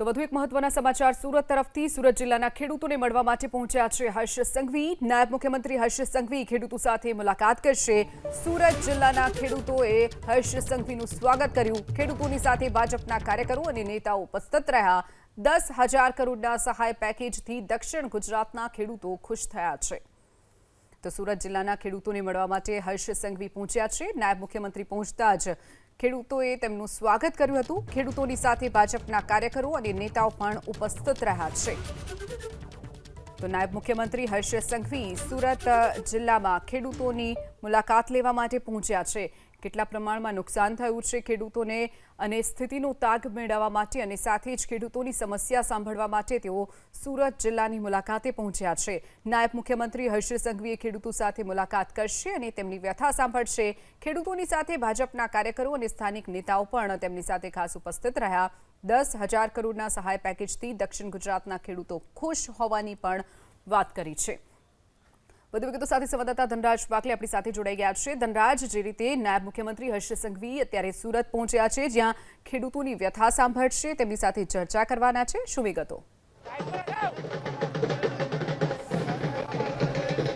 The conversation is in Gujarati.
તો વધુ એક મહત્વના સમાચાર. સુરત તરફથી સુરત જિલ્લાના ખેડૂતોને મળવા માટે પહોંચ્યા છે હર્ષ સંઘવી. નાયબ મુખ્યમંત્રી હર્ષ સંઘવી ખેડૂતો સાથે મુલાકાત કરશે. સુરત જિલ્લાના ખેડૂતોએ હર્ષ સંઘવીનું સ્વાગત કર્યું. ખેડૂતોની સાથે ભાજપના કાર્યકરો અને નેતાઓ ઉપસ્થિત રહ્યા. દસ હજાર કરોડના સહાય પેકેજથી દક્ષિણ ગુજરાતના ખેડૂતો ખુશ થયા છે. તો સુરત જિલ્લાના ખેડૂતોને મળવા માટે હર્ષ સંઘવી પહોંચ્યા છે. નાયબ મુખ્યમંત્રી પહોંચતા જ ખેડૂતોએ તેમનું સ્વાગત કર્યું હતું. ખેડૂતોની સાથે ભાજપના કાર્યકરો અને નેતાઓ પણ ઉપસ્થિત રહ્યા છે. તો નાયબ મુખ્યમંત્રી હર્ષ સંઘવી સુરત જિલ્લામાં ખેડૂતોની મુલાકાત લેવા માટે પહોંચ્યા છે. કેટલા પ્રમાણમાં નુકસાન થયું છે ખેડૂતોને અને સ્થિતિનો તાગ મેળવવા માટે અને સાથે જ ખેડૂતોની સમસ્યા સાંભળવા માટે તેઓ સુરત જિલ્લાની મુલાકાતે પહોંચ્યા છે. નાયબ મુખ્યમંત્રી હર્ષ સંઘવીએ ખેડૂતો સાથે મુલાકાત કરશે અને તેમની વ્યથા સાંભળશે. ખેડૂતોની સાથે ભાજપના કાર્યકરો અને સ્થાનિક નેતાઓ પણ તેમની સાથે ખાસ ઉપસ્થિત રહ્યા. દસ હજાર કરોડના સહાય પેકેજથી દક્ષિણ ગુજરાતના ખેડૂતો ખુશ હોવાની પણ વાત કરી છે. વધુ વિગતો સાથે સંવાદદાતા ધનરાજ બાકલે આપણી સાથે જોડાઈ ગયા છે. ધનરાજ, જે રીતે નાયબ મુખ્યમંત્રી હર્ષ સંઘવી અત્યારે સુરત પહોંચ્યા છે, જ્યાં ખેડૂતોની વ્યથા સાંભળશે, તેમની સાથે ચર્ચા કરવાના છે. શું વિગતો?